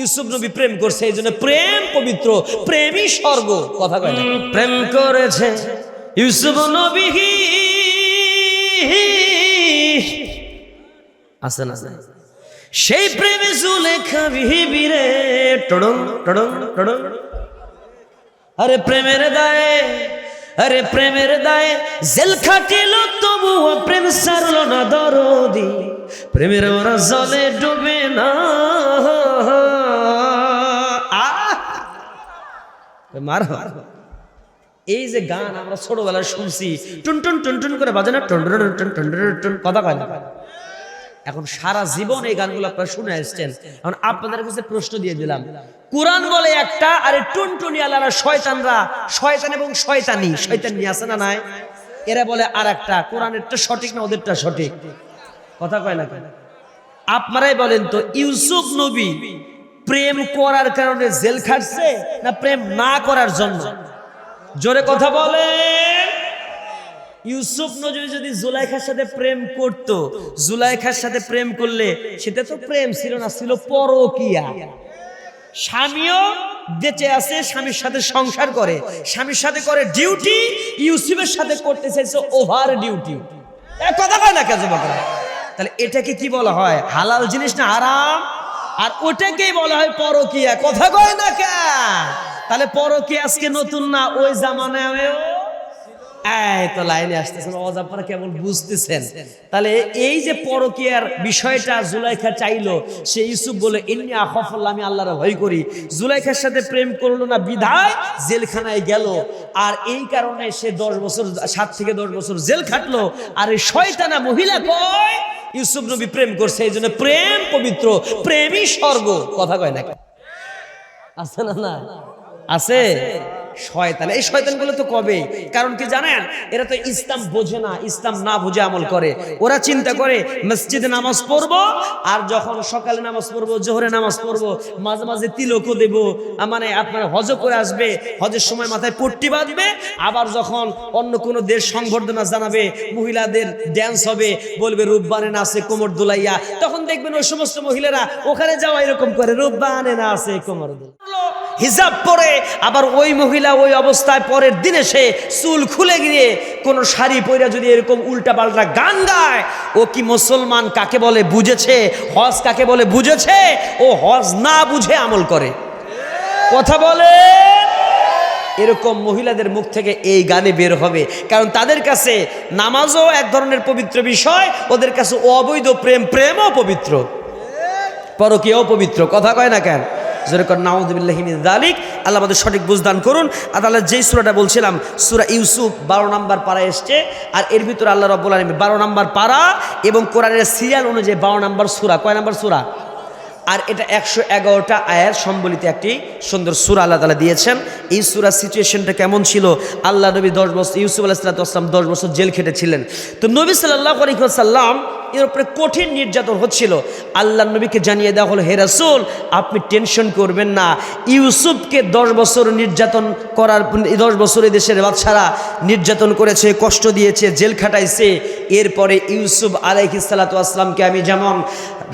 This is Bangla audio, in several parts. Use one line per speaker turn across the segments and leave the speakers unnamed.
ইউসুফ নবী প্রেম করছে, এই জন্য প্রেম পবিত্র, প্রেমই স্বর্গ, কথা কয় প্রেম করেছে ইউসুফ নবী। আছে না সেই প্রেমে জুলেখা বিহিবিরে, টড়ং টড়ং টড়ং। আরে প্রেমের দায়ে, আরে প্রেমের দায়ে, জেল খাটিল, তবুও প্রেম সারল না দরদি। প্রেমের ওরা জলে ডুবে না। মার। এই যে গান আমরা ছোটবেলায় শুনছি, টুন টুন টুন টুন করে বাজে না? টুন টুন টুন টুন কথা কয় না? এখন সারা জীবন এই গানগুলো আপনারা শুনে আসছেন। এখন আপনাদের কাছে প্রশ্ন দিয়ে দিলাম, কোরআন বলে একটা, আরে টুনটুনি আলারা শয়তানরা, শয়তান এবং শয়তানি। শয়তান নিয়ে আসে না নাই? এরা বলে আর একটা কোরআনেরটা সঠিক না ওদেরটা সঠিক? কথা কয় না আপনারাই বলেন তো, ইউসুফ নবী প্রেম করার কারণে জেল খাটছে না প্রেম না করার জন্য? জোরে কথা বলেন। ইউসুফ নজরুল যদি জুলাইখার সাথে প্রেম করত, জুলাইখার সাথে প্রেম করলে সেটা তো প্রেম ছিল না, ছিল পরকিয়া। স্বামীও বেঁচে আছে, স্বামীর সাথে সংসার করে। স্বামীর সাথে করে ডিউটি, ইউসুফের সাথে করতে চাইছে ওভার ডিউটি। কথা কয় না কাজে বাবা তাহলে এটাকে কি বলা হয়? হালাল জিনিস না আরাম আর ওটাকেই বলা হয় পরকিয়া। কথা কয় না তাহলে পরকিয়া আজকে নতুন না? ওই জামানায়ও? এই তো লাইনে আসতেছেন আওয়াজ আপনারা বুঝতেছেন। তাহলে এই যে পরকিয়ার বিষয়টা জুলাইখা চাইলো, সে বলে ভয় করি। জুলাইখার সাথে প্রেম করল না জেলখানায় গেল। আর এই কারণে সে দশ বছর, সাত থেকে দশ বছর জেল খাটলো। আর এই শয়তানা মহিলা কয় ইউসুফ নবী প্রেম করছে, এই জন্য প্রেম পবিত্র প্রেমই স্বর্গ। কথা কয় না আছে না না আছে। শয়তান। এই শয়তানগুলো তো কবে? কারণ কি জানেন? এরা তো ইসলাম বোঝে না, ইসলাম না বুঝে আমল করে। ওরা চিন্তা করে, মসজিদে নামাজ পড়ব, আর যখন সকালে নামাজ পড়ব, জোহরে নামাজ পড়ব, মাঝে মাঝে তিলকও দেব। মানে আপনার হজ করে আসবে, হজের সময় মাথায় পট্টি বাঁধবে, আবার যখন অন্য কোনো দেশ সংবর্ধনা জানাবে, মহিলাদের ড্যান্স হবে, বলবে, রূপবানে নাচে কোমর দোলাইয়া। তখন দেখবেন ওই সমস্ত মহিলারা ওখানে যাওয়া এরকম করে, রূপবানে নাচে কোমর দোলাই হিজাব পরে, আবার ওই মহিলা ওই অবস্থায় পরের দিনে সে চুল খুলে গিয়ে কোন শাড়ি পরে যদি এরকম উল্টা পাল্টা গান গায়, ও কি মুসলমান কাকে বলে বুঝেছে? হজ কাকে বলে বুঝেছে? ও হজ না বুঝে আমল করে। কথা বলে? এরকম মহিলাদের মুখ থেকে এই গানে বের হবে। কারণ তাদের কাছে নামাজও এক ধরনের পবিত্র বিষয়, ওদের কাছে অবৈধ প্রেম, প্রেমও পবিত্র। পরকীয়াও পবিত্র। কথা কয় না কেন? যেরকম নাউদ্দিল্লাহিমিন দালিক আল্লাহ আমাদের সঠিক বুঝদান করুন। আর আল্লাহ যেই সুরাটা বলছিলাম, সুরা ইউসুফ বারো নম্বর পাড়া এসছে, আর এর ভিতরে আল্লাহ রব্বুল আলমী বারো নম্বর পাড়া এবং কোরআনের সিরিয়াল অনুযায়ী বারো নম্বর সুরা। কয় নাম্বার সুরা? আর এটা একশো এগারোটা আয়ের সম্বলিত একটি সুন্দর সুরা আল্লাহ তালা দিয়েছেন। এই সুরা সিচুয়েশনটা কেমন ছিল? আল্লাহ নবী দশ বছর, ইউসুফ আল্লাহ সাল্লাম দশ বছর জেল খেটেছিলেন। তো নবী সাল্লাহ আলিহাসাল্লাম এর উপরে কঠিন নির্যাতন হচ্ছিল। আল্লাহ নবীকে জানিয়ে দেওয়া হলো হেরাসুল আপনি টেনশন করবেন না। ইউসুফকে দশ বছর নির্যাতন করার, দশ বছর দেশের বাচ্চারা নির্যাতন করেছে, কষ্ট দিয়েছে, জেল খাটাইছে। এরপরে ইউসুফ আলাইহিসাল্লাতু আসলামকে আমি যেমন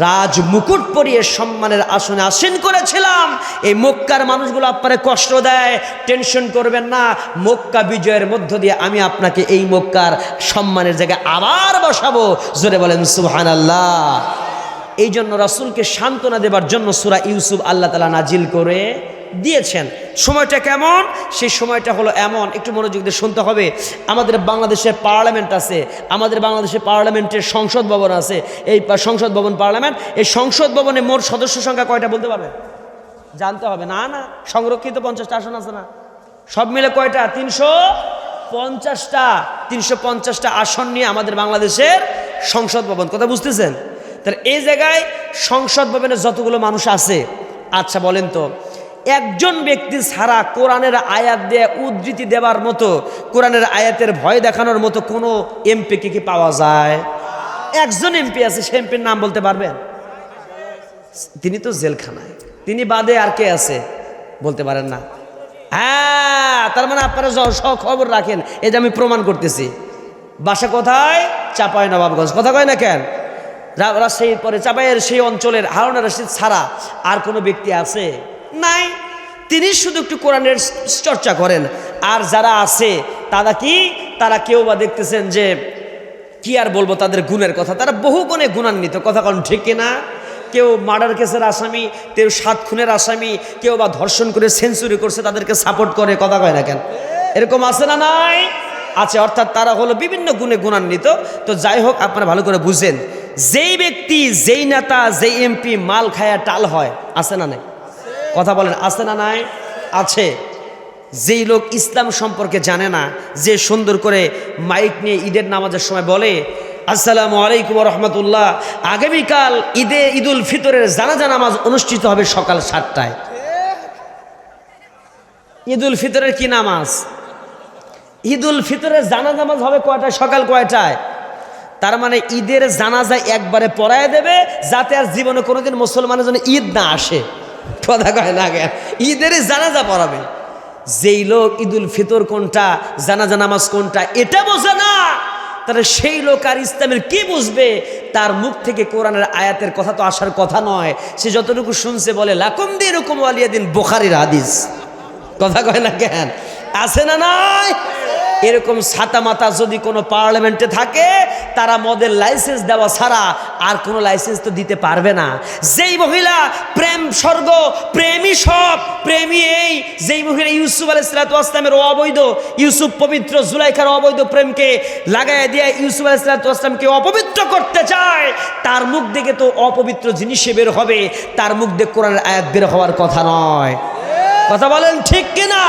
রাজ মুকুট পরিয়ে সম্মানের আসনে আসীন করেছিলাম। এই মক্কার মানুষগুলো আপনারে কষ্ট দেয়, টেনশন করবেন না। মক্কা বিজয়ের মধ্য দিয়ে আমি আপনাকে এই মক্কার সম্মানের জায়গায় আবার বসাবো। জোরে বলেন সুহান আল্লাহ এই জন্য রাসুলকে সান্ত্বনা দেবার জন্য সুরা ইউসুফ আল্লাহ তালা নাজিল করে দিয়েছেন। সময়টা কেমন? সেই সময়টা হলো এমন। একটু মনোযোগ দিয়ে শুনতে হবে। আমাদের বাংলাদেশের পার্লামেন্ট আছে। আমাদের বাংলাদেশের পার্লামেন্টের সংসদ ভবন আছে। এই সংসদ ভবন পার্লামেন্ট, এই সংসদ ভবনে মোট সদস্য সংখ্যা কয়টা বলতে পারবেন? জানতে হবে। না না, সংরক্ষিত পঞ্চাশটা আসন আছে না। সব মিলে কয়টা? তিনশো পঞ্চাশটা। তিনশো পঞ্চাশটা আসন নিয়ে আমাদের বাংলাদেশের সংসদ ভবন। কথা বুঝতেছেন? তাহলে এই জায়গায় সংসদ ভবনে যতগুলো মানুষ আছে আচ্ছা বলেন তো একজন ব্যক্তি ছাড়া কোরআনের আয়াত দিয়ে উদ্ধৃতি দেওয়ার মতো, কোরআনের আয়াতের ভয় দেখানোর মতো কোনো এমপিকে কি পাওয়া যায়? একজন এমপি আছে, সে এমপির নাম বলতে পারবেন? তিনি তো জেলখানায়। তিনি বাদে আর কে আছে? বলতে পারেন না। হ্যাঁ তার মানে আপনারা সব খবর রাখেন যে আমি প্রমাণ করতেছি। বাসা কোথায়? চাপায় নবাবগঞ্জ। কথা কয় না কেন? রাজশাহীর পরে, চাপাইয়ের সেই অঞ্চলের হারুন রশিদ ছাড়া আর কোনো ব্যক্তি আছে? নাই। তিনি শুধু একটু কোরআনের চর্চা করেন। আর যারা আছে, তারা কি? তারা কেউ বা দেখতেছেন যে, কি আর বলব তাদের গুণের কথা। তারা বহু গুণে গুণান্বিত। কথা কারণ ঠিক না কেউ মার্ডার কেসের আসামি, কেউ সাত খুনের আসামি, কেউ বা ধর্ষণ করে সেঞ্চুরি করছে, তাদেরকে সাপোর্ট করে, কথা কয় না কেন? এরকম আছে না নাই? আছে, অর্থাৎ তারা হলো বিভিন্ন গুণে গুণান্বিত। তো যাই হোক, আপনারা ভালো করে বুঝেন। যেই ব্যক্তি, যেই নেতা, যেই এমপি মাল খায়া টাল হয়, আছে না নাই? কথা বলেন, আছে না নাই? আছে। যেই লোক ইসলাম সম্পর্কে জানে না, যে সুন্দর করে মাইক নিয়ে ঈদের নামাজের সময় বলে, আসসালামু আলাইকুম রহমতুল্লাহ। আগামীকাল ঈদে ঈদুল ফিতরের জানাজা নামাজ অনুষ্ঠিত হবে সকাল সাতটায়। ঈদুল ফিতরের কি নামাজ? ঈদুল ফিতরের জানাজা নামাজ হবে কয়টায়? সকাল কয়টায়? তার মানে ঈদের জানাজা একবারে পড়ায় দেবে, যাতে আর জীবনে কোনোদিন মুসলমানের জন্য ঈদ না আসে। কথা কয় না কেন? ঈদের জানাজা পড়াবে। যেই লোক ঈদুল ফিতর কোনটা, জানাজা নামাজ কোনটা, এটা বোঝে না। তাহলে সেই লোক আর ইসলামের কি বুঝবে? তার মুখ থেকে কোরআনের আয়াতের কথা তো আসার কথা নয়। সে যতটুকু শুনছে বলে, লাকুম দিন রকম আলিয়া দিন বোখারির হাদিস। কথা কয় না কেন? আছে না নাই? এরকম ছাতা মাতা যদি কোনো পার্লামেন্টে থাকে তারা মদের লাইসেন্স দেওয়া ছাড়া আর কোনো লাইসেন্স তো দিতে পারবে না। যেই মহিলা প্রেম স্বর্গ, প্রেমী সব, প্রেমী এই, যেই মহিলা ইউসুফ আলাই আলাইসালামের অবৈধ, ইউসুফ পবিত্র জুলাইখার অবৈধ প্রেমকে লাগাই দিয়ে ইউসুফ আলাইসালামকে অপবিত্র করতে চায়, তার মুখ দেখে তো অপবিত্র জিনিসে বের হবে, তার মুখ দেখে কোরআন আয়াত বের হওয়ার কথা নয়। কথা বলেন ঠিক কিনা?